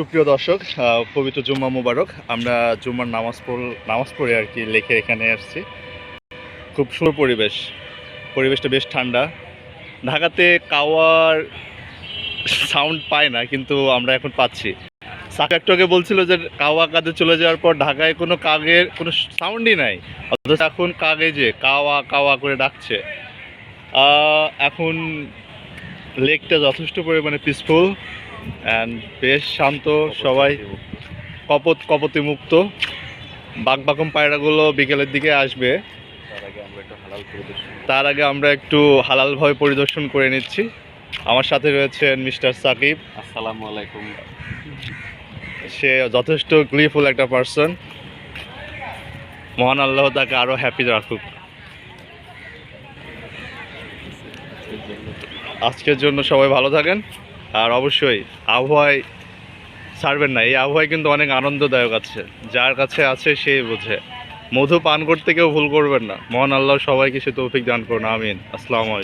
সুপ্রিয় দর্শক পবিত্র জুম্মা মুবারক। আমরা জুম্মার নামাজ পড়, নামাজ পড়ে আর কি লেখে এখানে আসছি। খুব সুন্দর পরিবেশ। পরিবেশটা বেশ ঠান্ডা। ঢাকাতে কাওয়ার সাউন্ড পায় না, কিন্তু আমরা এখন পাচ্ছি। সাক একটু আগে বলছিল যে কাওয়া কাজে চলে যাওয়ার পর ঢাকায় কোনো কাকের কোনো সাউন্ডই নাই। অথচ এখন কাকে যে কাওয়া কাওয়া করে ডাকছে। এখন লেকটা যথেষ্ট পরিমাণে পিসফুল অ্যান্ড বেশ শান্ত সবাই কপত কপতি মুক্ত বাঘবাকম পায়রাগুলো বিকেলের দিকে আসবে। তার আগে আমরা একটু হালালভাবে পরিদর্শন করে নিচ্ছি। আমার সাথে রয়েছেন মিস্টার সাকিব। আসসালামু আলাইকুম। সে যথেষ্ট গ্লিফুল একটা পার্সন মহান আল্লাহ তাকে আরও হ্যাপি রাখুক। আজকের জন্য সবাই ভালো থাকেন। আর অবশ্যই আবহাওয়ায় ছাড়বেন না। এই আবহাওয়ায় কিন্তু অনেক আনন্দদায়ক আছে। যার কাছে আছে সে বোঝে। মধু পান করতে কেউ ভুল করবেন না। মহান আল্লাহ সবাইকে সে তৌফিক দান করুন। আমিন। আসসালামু